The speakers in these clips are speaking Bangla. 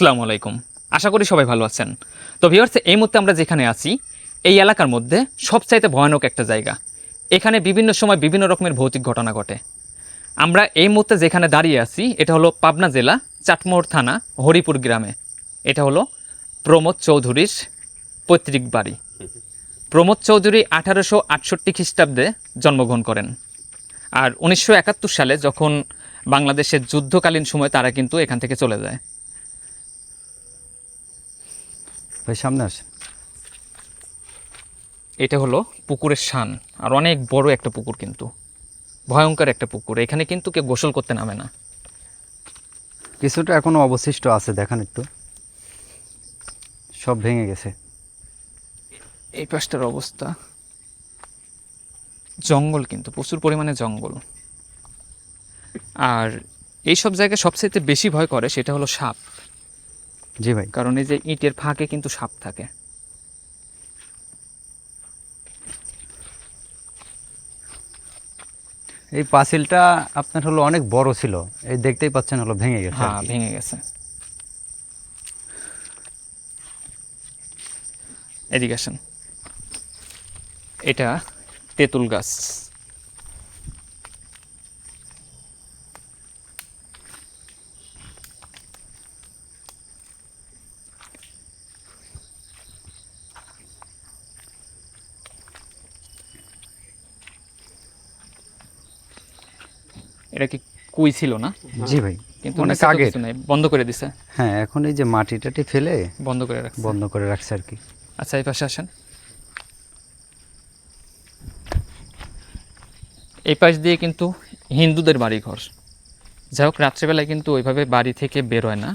আসসালামু আলাইকুম। আশা করি সবাই ভালো আছেন। তো ভিউয়ার্স এই মুহূর্তে আমরা যেখানে আছি, এই এলাকার মধ্যে সবচাইতে ভয়ানক একটা জায়গা। এখানে বিভিন্ন সময় বিভিন্ন রকমের ভৌতিক ঘটনা ঘটে। আমরা এই মুহূর্তে যেখানে দাঁড়িয়ে আছি, এটা হলো পাবনা জেলা, চাটমোহর থানা, হরিপুর গ্রামে। এটা হলো প্রমোদ চৌধুরীর পৈতৃক বাড়ি। প্রমোদ চৌধুরী আঠারোশো আটষট্টি খ্রিস্টাব্দে জন্মগ্রহণ করেন। আর উনিশশো একাত্তর সালে যখন বাংলাদেশের যুদ্ধকালীন সময়, তারা কিন্তু এখান থেকে চলে যায়। ভাই সামনে আসেন। এটা হলো পুকুরের শান আর অনেক বড় একটা পুকুর কিন্তু। ভয়ঙ্কর একটা পুকুর এখানে কিন্তু কেউ গোসল করতে নামে না। কিছুটা এখনও অবশিষ্ট আছে দেখান একটু। সব ভেঙে গেছে। এই পাশটার অবস্থা। জঙ্গল কিন্তু প্রচুর পরিমাণে জঙ্গল। আর এই সব জায়গায় সবচেয়ে বেশি ভয় করে সেটা হলো সাপ। জি ভাই। কারণ এই যে ইটের ফাঁকে কিন্তু সাপ থাকে। এই পাঁচিলটা আপনার হলো অনেক বড় ছিল। এই দেখতেই পাচ্ছেন হলো ভেঙে গেছে হ্যাঁ ভেঙে গেছে। এদিকে আসেন। এটা তেঁতুল গাছ। এটা কি কুই ছিল না। জি ভাই। কিন্তু অনেক নাই, বন্ধ করে দিছে। হ্যাঁ এখন এই যে মাটি টাটি ফেলে বন্ধ করে রাখছে। বন্ধ করে রাখছে আর কি। আচ্ছা এই পাশে আসেন। এই পাশ দিয়ে কিন্তু হিন্দুদের বাড়ি ঘর যাই হোক রাত্রেবেলায় কিন্তু ওইভাবে বাড়ি থেকে বেরোয় না।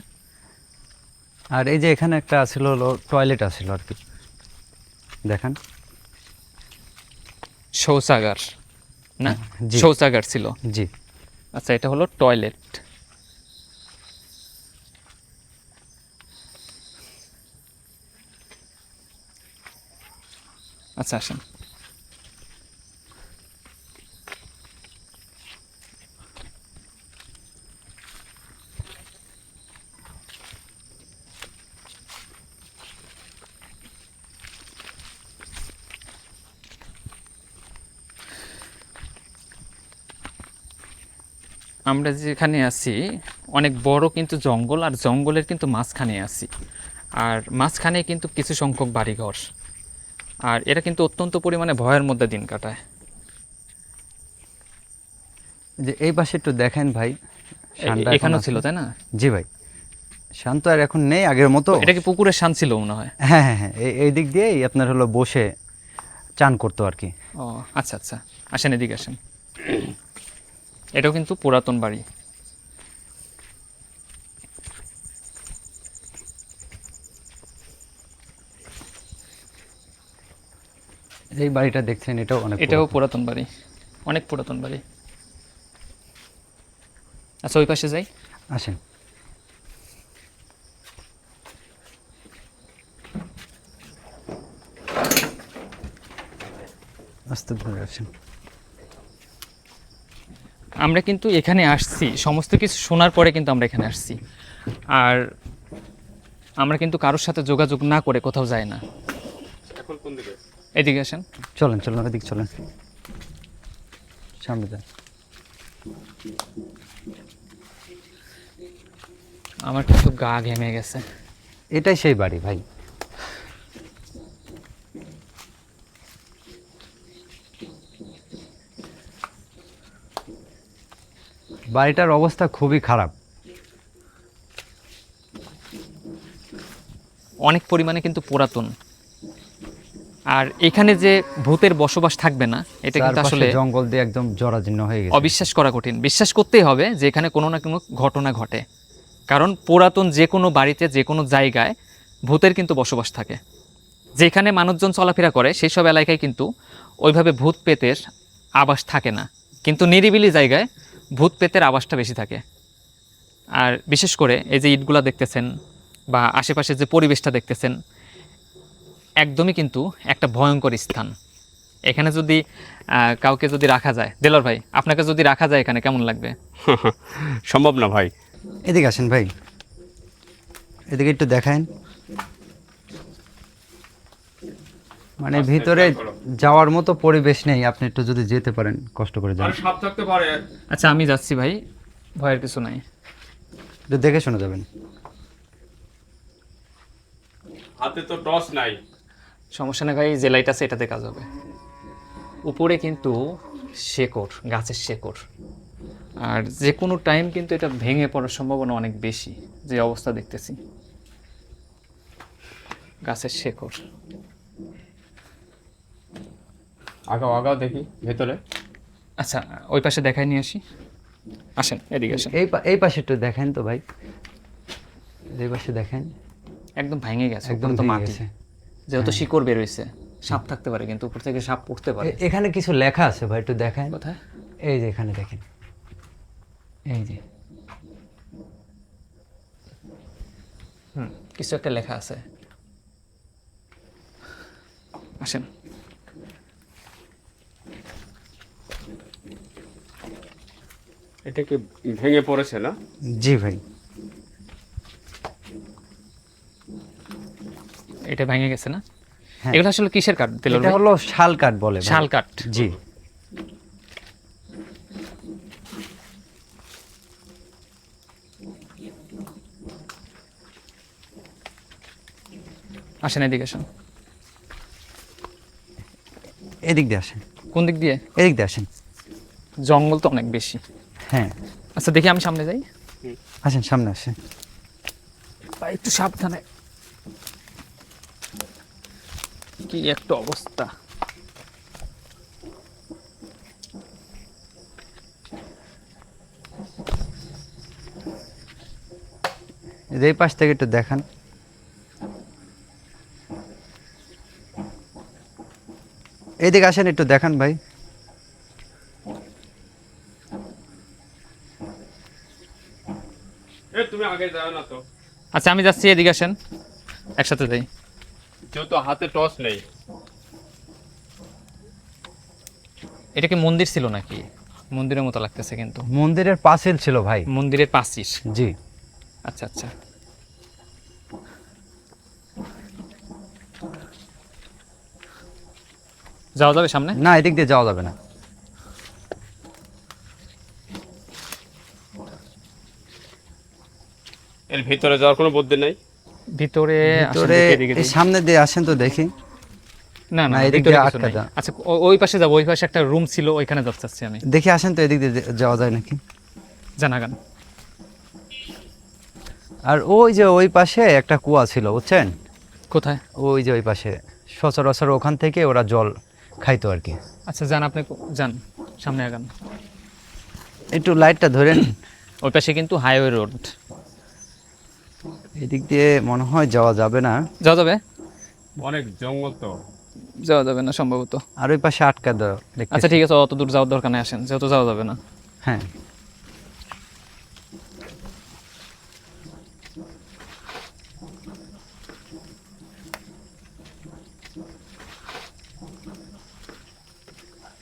আর এই যে এখানে একটা ছিল হলো টয়লেট আছিল আর কি। দেখান। শৌচাগার না? শৌচাগার ছিল। জি। আচ্ছা এটা হলো টয়লেট। আচ্ছা আসেন। আমরা যেখানে আছি অনেক বড় কিন্তু জঙ্গল আর জঙ্গলের কিন্তু মাঝখানে আছি। আর মাঝখানে কিন্তু কিছু সংখ্যক বাড়িঘর। আর এরা কিন্তু অত্যন্ত পরিমাণে ভয়ের মধ্যে দিন কাটায়। যে এই পাশে একটু দেখেন ভাই এখানেও ছিল তাই না? জি ভাই। শান্ত আর এখন নেই আগের মতো। এটা কি পুকুরের শান ছিল মনে হয়? হ্যাঁ হ্যাঁ হ্যাঁ এই- এই দিক দিয়েই আপনার হলো বসে চান করতো আর কি। ও আচ্ছা আচ্ছা। আসেন এদিকে আসেন। এটাও কিন্তু পুরাতন বাড়ি। এই বাড়িটা দেখছেন এটাও অনেক এটাও পুরাতন। বাড়ি অনেক পুরাতন বাড়ি। আচ্ছা ওই পাশে যাই। আসেন। আস্তে ধরে আসেন। আমরা কিন্তু এখানে আসছি। সমস্ত কিছু শোনার পরে কিন্তু আমরা এখানে আসছি। আর আমরা কিন্তু কারোর সাথে যোগাযোগ না করে কোথাও যাই না। এদিকে আসেন। চলেন চলেন ওদিক চলেন। সামনে যান। আমার কিন্তু গা ঘেমে গেছে। এটাই সেই বাড়ি ভাই। বাড়িটার অবস্থা খুবই খারাপ। অনেক পরিমাণে কিন্তু পুরাতন। আর এখানে যে ভূতের বসবাস থাকবে না এটা কিন্তু আসলে জঙ্গল দিয়ে একদম জরাজীর্ণ হয়ে গেছে। অবিশ্বাস করা কঠিন। বিশ্বাস করতেই হবে যে এখানে কোনো না কোনো ঘটনা ঘটে। কারণ পুরাতন যে কোনো বাড়িতে যে কোনো জায়গায় ভূতের কিন্তু বসবাস থাকে। যেখানে মানুষজন চলাফেরা করে সেই সব এলাকায় কিন্তু ওইভাবে ভূত পেতের আবাস থাকে না। কিন্তু নিরিবিলি জায়গায় ভূত পেতের আবাসটা বেশি থাকে। আর বিশেষ করে এই যে ইটগুলা দেখতেছেন বা আশেপাশে যে পরিবেশটা দেখতেছেন একদমই কিন্তু একটা ভয়ঙ্কর স্থান। এখানে যদি কাউকে যদি রাখা যায় দেলর ভাই আপনাকে যদি রাখা যায় এখানে কেমন লাগবে? সম্ভব না ভাই। এদিকে আসেন ভাই। এদিকে একটু দেখান মানে ভিতরে যাওয়ার মতো পরিবেশ নেই আপনি একটু যদি যেতে পারেন কষ্ট করে যান। সাপ থাকতে পারে। আচ্ছা আমি যাচ্ছি ভাই ভয়ের কিছু নাই। একটু দেখে শুনে যাবেন। হাতে তো টস নাই। সমস্যা নেই ভাই যে লাইট আছে এটাতে কাজ হবে। উপরে কিন্তু শেকড় গাছের শেকড়। আর যে কোনো টাইম কিন্তু এটা ভেঙে পড়ার সম্ভাবনা অনেক বেশি যে অবস্থা দেখতেছি। গাছের শেকড়। আগাও আগাও দেখি ভেতরে। আচ্ছা ওই পাশে দেখাই নিয়ে আসি। আসেন এদিকে আসেন। এই পা- এই পাশে একটু দেখেন তো ভাই। এই পাশে দেখেন। একদম ভেঙে গেছে একদম তো মাটি। যেহেতু শিকড় বেরোইছে সাপ থাকতে পারে কিন্তু উপর থেকে সাপ পড়তে পারে। এখানে কিছু লেখা আছে ভাই একটু দেখেন। কোথায়? এই যে এখানে দেখেন। এই যে। হুম কিছু একটা লেখা আছে। আসেন। এটা কি ভেঙে পড়েছে না? জি ভাই। এটা ভেঙে গেছে না? হ্যাঁ। এগুলো আসলে কিসের কাঠ দিল এটা হলো শাল কাঠ বলে শাল কাঠ। জি। আসেন এদিকে আসেন। এদিক দিয়ে আসেন। কোন দিক দিয়ে? এদিক দিয়ে আসেন। জঙ্গল তো অনেক বেশি। হ্যাঁ। আচ্ছা দেখি আমি সামনে যাই। আসেন সামনে আসেন। ভাই একটু সাবধানে। কি একটা অবস্থা। এই পাশ থেকে একটু দেখান। এইদিকে আসেন একটু দেখান ভাই এ তুমি আগে যাও না তো আচ্ছা আমি যাচ্ছি এদিকে আসেন। একসাথে যাই। যেহেতু হাতে টস নেই। এটা কি মন্দির ছিল নাকি? মন্দিরের মতো লাগতেছে কিন্তু। মন্দিরের পাশের ছিল ভাই। মন্দিরের পাঁচির জি। আচ্ছা আচ্ছা। যাওয়া যাবে সামনে? না এদিক দিয়ে যাওয়া যাবে না। ভিতরে যাওয়ার কোনো বুদ্ধি নেই? ভিতরে আসেন তোরে দেখি এদিকে এই সামনে দিয়ে আসেন তো দেখি। না না এদিক দিয়ে আটকা। দাও। আচ্ছা ওই পাশে যাব ওই পাশে একটা রুম ছিল ওইখানে যাতে চাচ্ছি আমি। দেখি আসেন তো এদিক দিয়ে যাওয়া যায় নাকি? জানাগান আর ওই যে ওই পাশে একটা কুয়া ছিল বুঝছেন? কোথায়? ওই যে ওই পাশে। সচরাচর ওখান থেকে ওরা জল খাইতো আর কি। আচ্ছা যান আপনি যান সামনে আগান। একটু লাইটটা ধরেন। ওই পাশে কিন্তু হাইওয়ে রোড এদিক দিয়ে মনে হয় যাওয়া যাবে না। যাওয়া যাবে? অনেক জঙ্গল তো। যাওয়া যাবে না সম্ভবত। আর ওই পাশে আটকা দাও দেখতে আচ্ছা ঠিক আছে অত দূর যাওয়ার দরকার নেই আসেন। যেহেতু যাওয়া যাবে না। হ্যাঁ।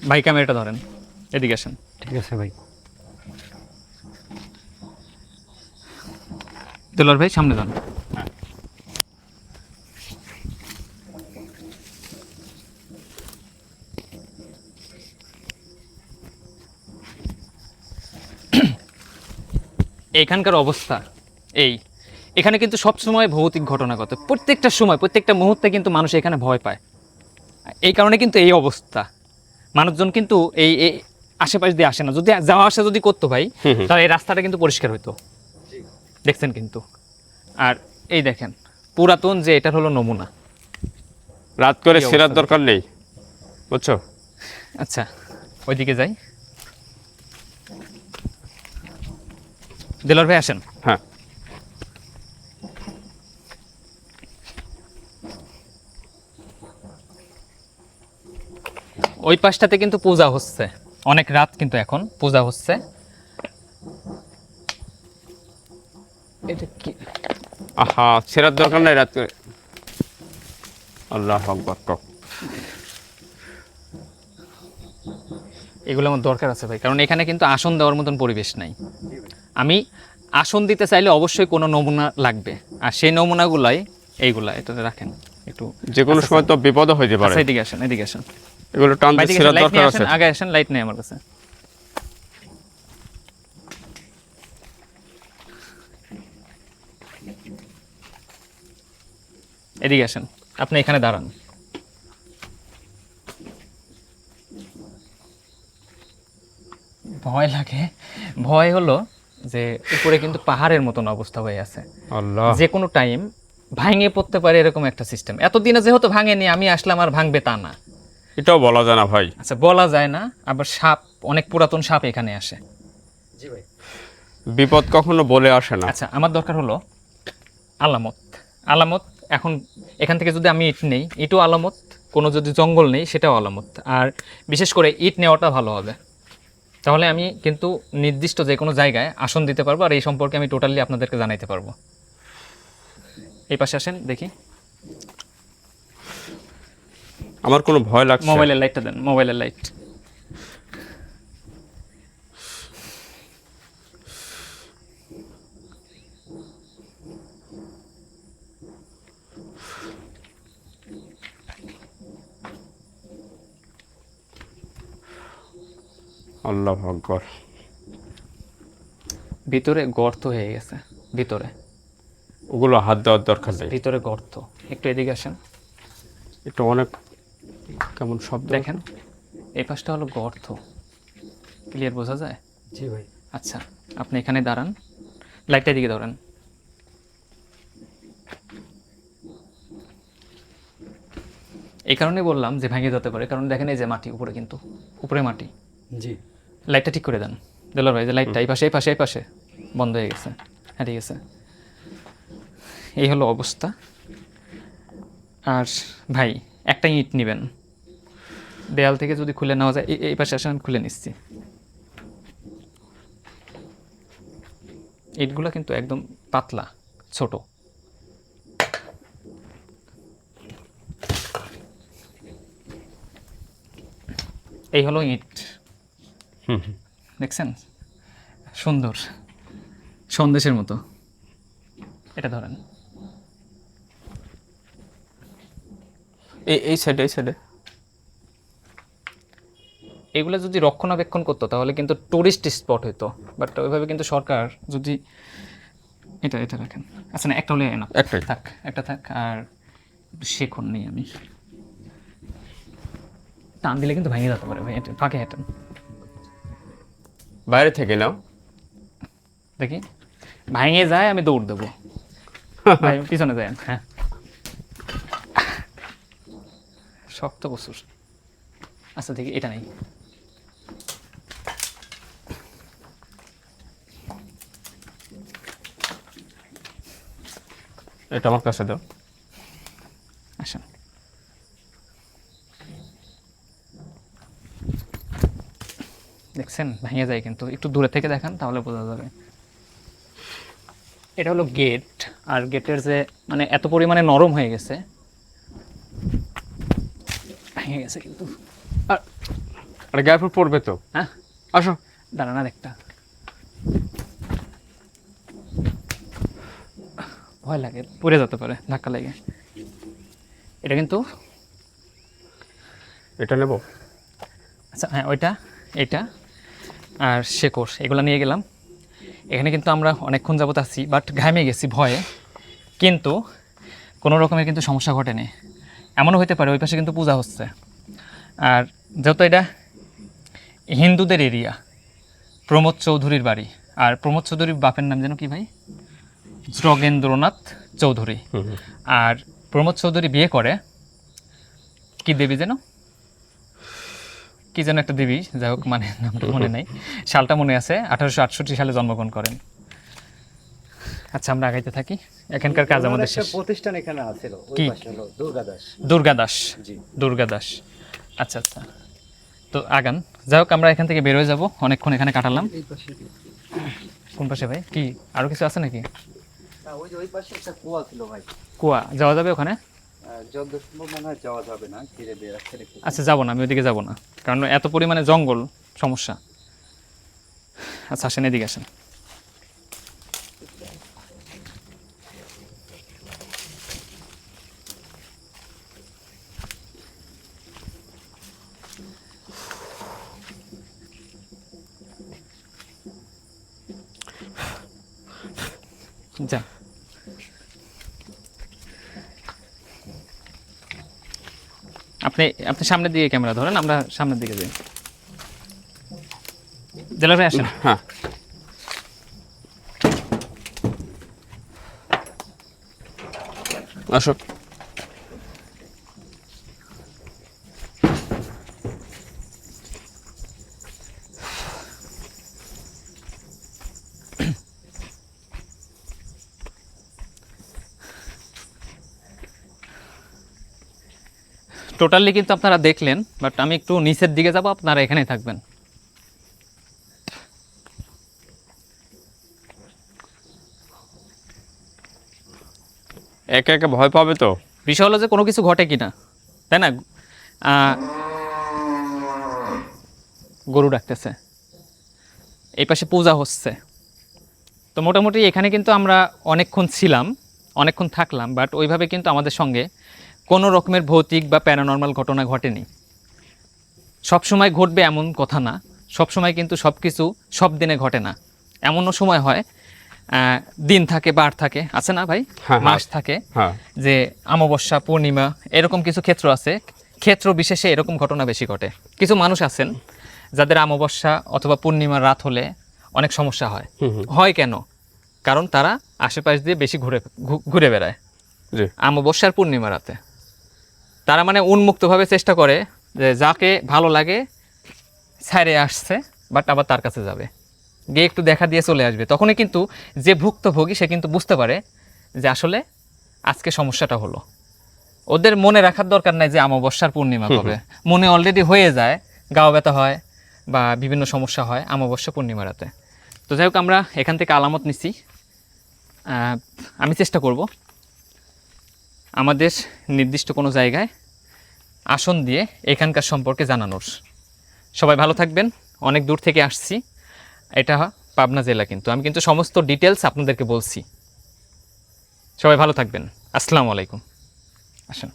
ভাই ক্যামেরাটা ধরেন। এদিকে আসেন। ঠিক আছে ভাই। দুলার ভাই সামনে যান এখানকার অবস্থা এই। এখানে কিন্তু সব সময় ভৌতিক ঘটনা ঘটে। প্রত্যেকটা সময় প্রত্যেকটা মুহূর্তে কিন্তু মানুষ এখানে ভয় পায়। এই কারণে কিন্তু এই অবস্থা। মানুষজন কিন্তু এই আশেপাশ দিয়ে আসে না। যদি যাওয়া আসা যদি করতো ভাই তাহলে এই রাস্তাটা কিন্তু পরিষ্কার হতো দেখছেন কিন্তু। আর এই দেখেন পুরাতন যে এটার হলো নমুনা। রাত করে সেরার দরকার নেই বুঝছ? আচ্ছা ওইদিকে যাই। দিলর ভাই আসেন। হ্যাঁ। ওই পাশটাতে কিন্তু পূজা হচ্ছে। অনেক রাত কিন্তু এখন পূজা হচ্ছে। এটা কি? আহা সেরার দরকার নাই রাত করে। আল্লাহ আকবর এগুলো আমার দরকার আছে ভাই কারণ এখানে কিন্তু আসন দেওয়ার মতন পরিবেশ নাই। আমি আসন দিতে চাইলে অবশ্যই কোনো নমুনা লাগবে আর সেই নমুনাগুলাই এইগুলা এটাতে রাখেন। একটু যে কোনো সময় তো বিপদ হইতে পারে। আচ্ছা এদিকে আসেন এদিকে আসেন। এগুলো ছেড়ার দরকার আছে। আগে আসেন লাইট নেই আমার কাছে। এদিকে আসেন। আপনি এখানে দাঁড়ান। ভয় লাগে। ভয় হলো যে উপরে কিন্তু পাহাড়ের মতন অবস্থা হয়ে আছে। যে কোনো টাইম ভাঙে পড়তে পারে এরকম একটা সিস্টেম এতদিনে যেহেতু ভাঙেনি আমি আসলাম আর ভাঙবে তা না। এটাও বলা যায় না ভাই। আচ্ছা বলা যায় না আবার সাপ অনেক পুরাতন সাপ এখানে আসে। জি ভাই। বিপদ কখনো বলে আসে না। আচ্ছা আমার দরকার হলো আলামত। আলামত এখন এখান থেকে যদি আমি ইট নেই ইটও আলামত কোনো যদি জঙ্গল নেই সেটাও আলামত। আর বিশেষ করে ইট নেওয়াটা ভালো হবে। তাহলে আমি কিন্তু নির্দিষ্ট যে কোনো জায়গায় আসন দিতে পারব আর এই সম্পর্কে আমি টোটালি আপনাদেরকে জানাইতে পারব। এই পাশে আসেন দেখি। আমার কোনো ভয় লাগছে। মোবাইলের লাইটটা দেন মোবাইলের লাইট। আল্লাহ আকবর ভিতরে গর্ত হয়ে গেছে ভিতরে। ওগুলো হাত দেওয়ার দরকার নেই। ভিতরে গর্ত। একটু এদিকে আসেন। একটু অনেক কেমন শব্দ। দেখেন এই পাশটা হলো গর্ত। ক্লিয়ার বোঝা যায়? জি ভাই। আচ্ছা আপনি এখানে দাঁড়ান। লাইটটা দিকে ধরেন। এই কারণে বললাম যে ভেঙে যেতে পারে। কারণ দেখেন এই যে মাটি উপরে কিন্তু। উপরে মাটি। জি। লাইটটা ঠিক করে দেন। দেলোয়ার ভাই যে লাইটটা এই পাশে এই পাশে এই পাশে। বন্ধ হয়ে গেছে। হ্যাঁ ঠিক আছে। এই হলো অবস্থা। আর ভাই একটা ইট নেবেন। দেয়াল থেকে যদি খুলে নেওয়া যায় এই- এই পাশে আসেন খুলে নিচ্ছি। ইটগুলো কিন্তু একদম পাতলা ছোট। এই হলো ইট। দেখছেন সুন্দর। সন্দেশের মতো। এটা ধরেন। এই এই সাইডে এই সাইডে এগুলো যদি রক্ষণাবেক্ষণ করতো তাহলে কিন্তু টুরিস্ট স্পট হতো বাট ওইভাবে কিন্তু সরকার যদি এটা এটা রাখেন। আচ্ছা না একটা হলে না। একটাই। থাক একটা থাক আর একটু শেখন নেই আমি। টান দিলে কিন্তু ভেঙে যেতে পারে ভাই এটা ফাঁকে হেঁটেন। বাইরে থেকে নাও। দেখি। ভাঙে যায় আমি দৌড় দেবো। ভাই পিছনে যায় হ্যাঁ। শক্ত প্রচুর আচ্ছা দেখি এটা নেই। এটা আমার কাছে দাও আসেন দেখছেন ভেঙে যায় কিন্তু। একটু দূরে থেকে দেখান তাহলে বোঝা যাবে। এটা হলো গেট আর গেটের যে মানে এত পরিমাণে নরম হয়ে গেছে ভেঙে গেছে কিন্তু। আর আরে গায়ে উপর পড়বে তো। হ্যাঁ? আসো। দাঁড়ান আর একটা। ভয় লাগে পড়ে যেতে পারে ধাক্কা লাগে। এটা কিন্তু? এটা নেব। আচ্ছা হ্যাঁ ওইটা এইটা আর শেকড় এগুলো নিয়ে গেলাম। এখানে কিন্তু আমরা অনেকক্ষণ যাবত আছি বাট ঘামে গেছি ভয়ে। কিন্তু কোনো রকমের কিন্তু সমস্যা ঘটেনি। এমনও হতে পারে ওই পাশে কিন্তু পূজা হচ্ছে। আর যেহেতু এটা হিন্দুদের এরিয়া প্রমোদ চৌধুরীর বাড়ি। আর প্রমোদ চৌধুরীর বাপের নাম যেন কি ভাই? যোগেন্দ্রনাথ চৌধুরী। আর প্রমোদ চৌধুরী বিয়ে করে কি দেবী যেন? কি যেন একটা দেবী যাই হোক মানে নামটা মনে নাই। সালটা মনে আছে আঠারোশো আটষট্টি সালে জন্মগ্রহণ করেন। আচ্ছা আমরা আগাইতে থাকি। এখানকার কাজ আমাদের শেষ। প্রতিষ্ঠান এখানে আছিল কি? পাশে হলো দুর্গা দাস দুর্গা দাস জি। দুর্গা দাস আচ্ছা আচ্ছা। তো আগান। যাই হোক আমরা এখান থেকে বেরোয় যাব। অনেকক্ষণ এখানে কাটালাম। কোন পাশে ভাই? কি? আরও কিছু আছে নাকি? কুয়া। যাওয়া যাবে ওখানে? যাওয়া যাবে না ঘিরে আচ্ছা যাব না, আমি ওইদিকে যাব না। কারণ এত পরিমাণে জঙ্গল, সমস্যা। আচ্ছা আসেন, এদিকে আসেন যা আপনি সামনের দিকে ক্যামেরা ধরেন আমরা সামনের দিকে যাই। জেলার ভাই আসেন। হ্যাঁ। আসো। টোটালি কিন্তু আপনারা দেখলেন বাট আমি একটু নিচের দিকে যাব আপনারা এখানেই থাকবেন। একে একে ভয় পাবে তো? বিষয় হলো যে কোনো কিছু ঘটে কিনা তাই না? গরু ডাকতেছে। এই পাশে পূজা হচ্ছে। তো মোটামুটি এখানে কিন্তু আমরা অনেকক্ষণ ছিলাম অনেকক্ষণ থাকলাম বাট ওইভাবে কিন্তু আমাদের সঙ্গে কোনো রকমের ভৌতিক বা প্যারানর্মাল ঘটনা ঘটেনি। সবসময় ঘটবে এমন কথা না। সবসময় কিন্তু সব কিছু সব দিনে ঘটে না। এমনও সময় হয় দিন থাকে বার থাকে। আছে না ভাই? হ্যাঁ, হ্যাঁ। মাস থাকে হ্যাঁ। যে অমাবস্যা পূর্ণিমা এরকম কিছু ক্ষেত্র আছে। ক্ষেত্র বিশেষে এরকম ঘটনা বেশি ঘটে। কিছু মানুষ আছেন যাদের অমাবস্যা অথবা পূর্ণিমার রাত হলে অনেক সমস্যা হয়। হয় কেন? কারণ তারা আশেপাশ দিয়ে বেশি ঘুরে ঘুরে বেড়ায়। অমাবস্যার পূর্ণিমা রাতে। তারা মানে উন্মুক্তভাবে চেষ্টা করে যে যাকে ভালো লাগে ছাইরে আসছে বাট আবার তার কাছে যাবে। গিয়ে একটু দেখা দিয়ে চলে আসবে। তখনই কিন্তু যে ভুক্তভোগী সে কিন্তু বুঝতে পারে যে আসলে আজকে সমস্যাটা হলো। ওদের মনে রাখার দরকার নাই যে অমাবস্যার পূর্ণিমা কবে। মনে অলরেডি হয়ে যায় গাও ব্যথা হয় বা বিভিন্ন সমস্যা হয় অমাবস্যা পূর্ণিমা রাতে। তো যাই হোক আমরা এখান থেকে আলামত নিছি আমি চেষ্টা করব। আমাদের নির্দিষ্ট কোনো জায়গায় আসন দিয়ে এখানকার সম্পর্কে জানানোর। সবাই ভালো থাকবেন, অনেক দূর থেকে আসছি। এটা পাবনা জেলা কিন্তু। আমি কিন্তু সমস্ত ডিটেলস আপনাদেরকে বলছি। সবাই ভালো থাকবেন। আসসালামু আলাইকুম। আসেন।